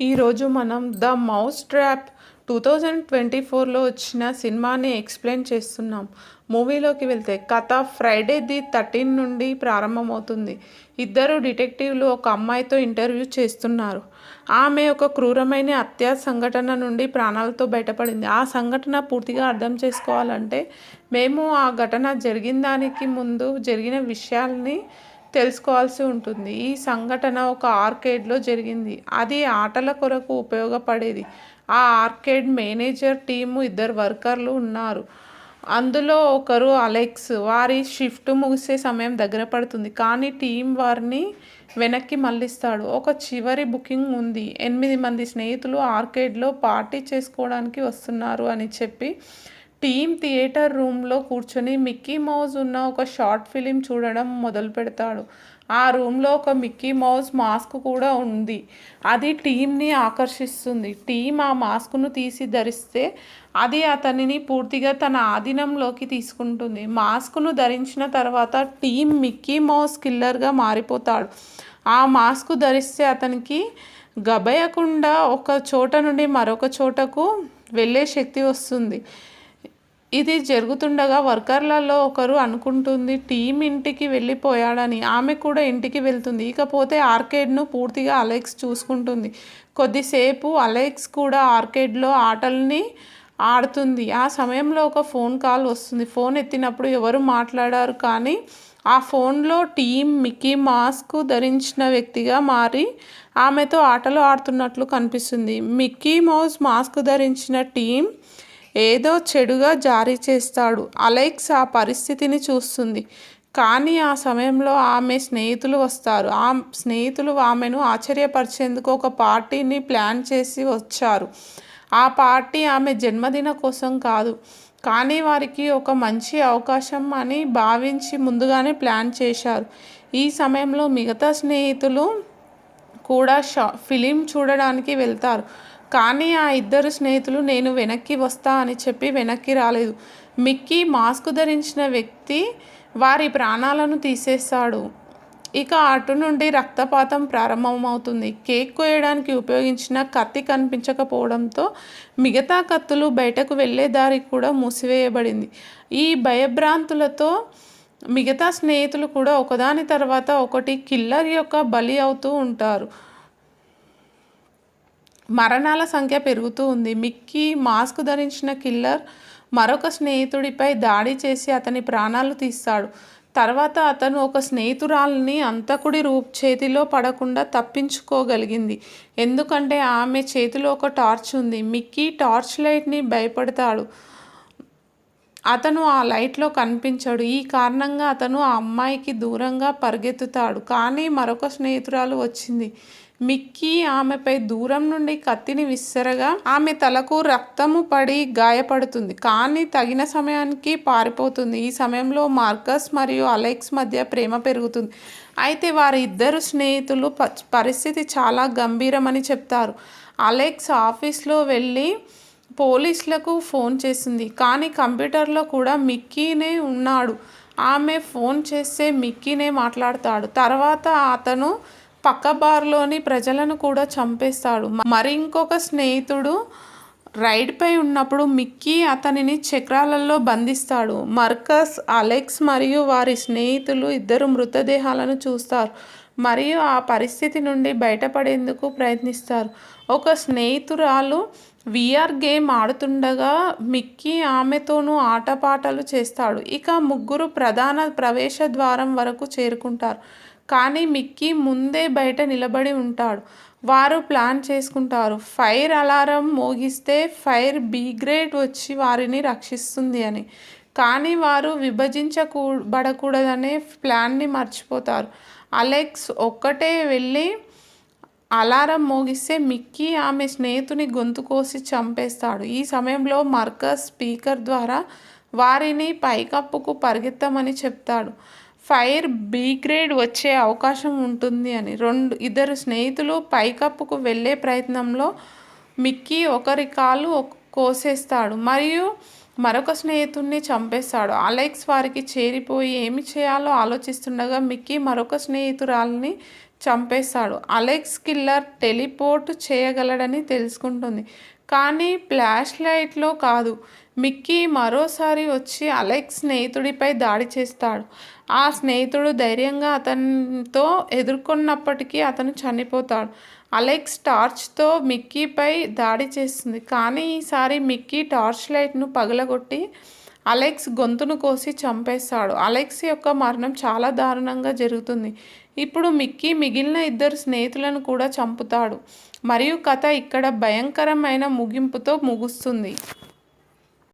ఈరోజు మనం the mouse trap two thousand twenty ఫోర్లో వచ్చిన సినిమాని ఎక్స్ప్లెయిన్ చేస్తున్నాం. మూవీలోకి వెళ్తే కథ ఫ్రైడే ది థర్టీన్ నుండి ప్రారంభమవుతుంది. ఇద్దరు డిటెక్టివ్లు ఒక అమ్మాయితో ఇంటర్వ్యూ చేస్తున్నారు. ఆమె ఒక క్రూరమైన హత్యా సంఘటన నుండి ప్రాణాలతో బయటపడింది. ఆ సంఘటన పూర్తిగా అర్థం చేసుకోవాలంటే మేము ఆ ఘటన జరిగిన దానికి ముందు జరిగిన విషయాల్ని తెలుసుకోవాల్సి ఉంటుంది. ఈ సంఘటన ఒక ఆర్కేడ్లో జరిగింది. అది ఆటల కొరకు ఉపయోగపడేది. ఆ ఆర్కేడ్ మేనేజర్ టీము ఇద్దరు వర్కర్లు ఉన్నారు. అందులో ఒకరు అలెక్స్. వారి షిఫ్ట్ ముగిసే సమయం దగ్గర పడుతుంది. కానీ టీం వారిని వెనక్కి మళ్ళిస్తాడు. ఒక చివరి బుకింగ్ ఉంది. ఎనిమిది మంది స్నేహితులు ఆర్కేడ్లో పార్టీ చేసుకోవడానికి వస్తున్నారు అని చెప్పి టీమ్ థియేటర్ రూమ్లో కూర్చొని మిక్కీ మౌజ్ ఉన్న ఒక షార్ట్ ఫిలిం చూడడం మొదలు పెడతాడు. ఆ రూమ్లో ఒక మిక్కీ మౌజ్ మాస్క్ కూడా ఉంది. అది టీంని ఆకర్షిస్తుంది. టీం ఆ మాస్క్ను తీసి ధరిస్తే అది అతనిని పూర్తిగా తన ఆధీనంలోకి తీసుకుంటుంది. మాస్క్ను ధరించిన తర్వాత టీం మిక్కీ మౌస్ కిల్లర్గా మారిపోతాడు. ఆ మాస్క్ ధరిస్తే అతనికి గబయకుండా ఒక చోట నుండి మరొక చోటకు వెళ్ళే శక్తి వస్తుంది. ఇది జరుగుతుండగా వర్కర్లలో ఒకరు అనుకుంటుంది టీం ఇంటికి వెళ్ళిపోయాడని. ఆమె కూడా ఇంటికి వెళ్తుంది. ఇకపోతే ఆర్కేడ్ను పూర్తిగా అలెక్స్ చూసుకుంటుంది. కొద్దిసేపు అలెక్స్ కూడా ఆర్కేడ్లో ఆటల్ని ఆడుతుంది. ఆ సమయంలో ఒక ఫోన్ కాల్ వస్తుంది. ఫోన్ ఎత్తినప్పుడు ఎవరు మాట్లాడారు కానీ ఆ ఫోన్లో టీం మిక్కీ మాస్క్ ధరించిన వ్యక్తిగా మారి ఆమెతో ఆటలు ఆడుతున్నట్లు కనిపిస్తుంది. మిక్కీ మౌస్ మాస్క్ ధరించిన టీం ఏదో చెడుగా జారీ చేస్తాడు. అలెక్స్ ఆ పరిస్థితిని చూస్తుంది. కానీ ఆ సమయంలో ఆమె స్నేహితులు వస్తారు. ఆ స్నేహితులు ఆమెను ఆశ్చర్యపరిచేందుకు ఒక పార్టీని ప్లాన్ చేసి వచ్చారు. ఆ పార్టీ ఆమె జన్మదిన కోసం కాదు. కానీ వారికి ఒక మంచి అవకాశం అని భావించి ముందుగానే ప్లాన్ చేశారు. ఈ సమయంలో మిగతా స్నేహితులు కూడా షా ఫిలిం చూడడానికి వెళ్తారు. కానీ ఆ ఇద్దరు స్నేహితులు నేను వెనక్కి వస్తా అని చెప్పి వెనక్కి రాలేదు. మిక్కీ మాస్క్ ధరించిన వ్యక్తి వారి ప్రాణాలను తీసేస్తాడు ఇక అటు నుండి రక్తపాతం ప్రారంభమవుతుంది. కేక్ కోయడానికి ఉపయోగించిన కత్తి కనిపించకపోవడంతో మిగతా కత్తులు బయటకు వెళ్ళే దారి కూడా మూసివేయబడింది. ఈ భయభ్రాంతులతో మిగతా స్నేహితులు కూడా ఒకదాని తర్వాత ఒకటి కిల్లర్ యొక్క బలి అవుతూ ఉంటారు. మరణాల సంఖ్య పెరుగుతూ ఉంది. మిక్కీ మాస్క్ ధరించిన కిల్లర్ మరొక స్నేహితుడిపై దాడి చేసి అతని ప్రాణాలు తీస్తాడు. తర్వాత అతను ఒక స్నేహితురాల్ని అంతకుడి రూప్ చేతిలో పడకుండా తప్పించుకోగలిగింది. ఎందుకంటే ఆమె చేతిలో ఒక టార్చ్ ఉంది. మిక్కీ టార్చ్ లైట్ని భయపడతాడు. అతను ఆ లైట్లో కనిపించాడు. ఈ కారణంగా అతను ఆ అమ్మాయికి దూరంగా పరిగెత్తుతాడు. కానీ మరొక స్నేహితురాలు వచ్చింది. మిక్కీ ఆమెపై దూరం నుండి కత్తిని విసరగా ఆమె తలకు రక్తము పడి గాయపడుతుంది. కానీ తగిన సమయానికి పారిపోతుంది. ఈ సమయంలో మార్కస్ మరియు అలెక్స్ మధ్య ప్రేమ పెరుగుతుంది. అయితే వారి ఇద్దరు స్నేహితులు పరిస్థితి చాలా గంభీరమని చెప్తారు. అలెక్స్ ఆఫీస్లో వెళ్ళి పోలీసులకు ఫోన్ చేసింది. కానీ కంప్యూటర్లో కూడా మిక్కీనే ఉన్నాడు. ఆమె ఫోన్ చేస్తే మిక్కీనే మాట్లాడతాడు. తర్వాత అతను పక్క బార్లోని ప్రజలను కూడా చంపేస్తాడు. మరి ఇంకొక స్నేహితుడు రైడ్పై ఉన్నప్పుడు మిక్కీ అతనిని చక్రాలలో బంధిస్తాడు. మర్కస్ అలెక్స్ మరియు వారి స్నేహితులు ఇద్దరు మృతదేహాలను చూస్తారు. మరియు ఆ పరిస్థితి నుండి బయటపడేందుకు ప్రయత్నిస్తారు. ఒక స్నేహితురాలు విఆర్ గేమ్ ఆడుతుండగా మిక్కీ ఆమెతోనూ ఆటపాటలు చేస్తాడు. ఇక ముగ్గురు ప్రధాన ప్రవేశ ద్వారం వరకు చేరుకుంటారు. కానీ మిక్కీ ముందే బయట నిలబడి ఉంటాడు. వారు ప్లాన్ చేసుకుంటారు. ఫైర్ అలారం మోగిస్తే ఫైర్ బీ గ్రేడ్ వచ్చి వారిని రక్షిస్తుంది అని. కానీ వారు విభజించబడకూడదనే ప్లాన్ని మర్చిపోతారు. అలెక్స్ ఒక్కటే వెళ్ళి అలారం మోగిస్తే మిక్కీ ఆమె స్నేహితుని గొంతు కోసి చంపేస్తాడు. ఈ సమయంలో మర్కస్ స్పీకర్ ద్వారా వారిని పైకప్పుకు పరిగెత్తమని చెప్తాడు. ఫైర్ బీ గ్రేడ్ వచ్చే అవకాశం ఉంటుంది అని. రెండు ఇద్దరు స్నేహితులు పైకప్పుకు వెళ్ళే ప్రయత్నంలో మిక్కీ ఒకరి కాలు కోసేస్తాడు. మరియు మరొక స్నేహితుడిని చంపేస్తాడు అలెక్స్ వారికి చేరిపోయి ఏమి చేయాలో ఆలోచిస్తుండగా మిక్కీ మరొక స్నేహితురాల్ని చంపేస్తాడు అలెక్స్ కిల్లర్ టెలిపోర్ట్ చేయగలడని తెలుసుకుంటుంది. కానీ ఫ్లాష్ లైట్లో కాదు. మిక్కీ మరోసారి వచ్చి అలెక్స్ స్నేహితుడిపై దాడి చేస్తాడు. ఆ స్నేహితుడు ధైర్యంగా అతనితో ఎదుర్కొన్నప్పటికీ అతను చనిపోతాడు. అలెక్స్ టార్చ్తో మిక్కీపై దాడి చేస్తుంది. కానీ ఈసారి మిక్కీ టార్చ్ లైట్ను పగలగొట్టి అలెక్స్ గొంతును కోసి చంపేస్తాడు. అలెక్స్ యొక్క మరణం చాలా దారుణంగా జరుగుతుంది. ఇప్పుడు మిక్కీ మిగిలిన ఇద్దరు స్నేహితులను కూడా చంపుతాడు. మరియు కథ ఇక్కడ భయంకరమైన ముగింపుతో ముగుస్తుంది.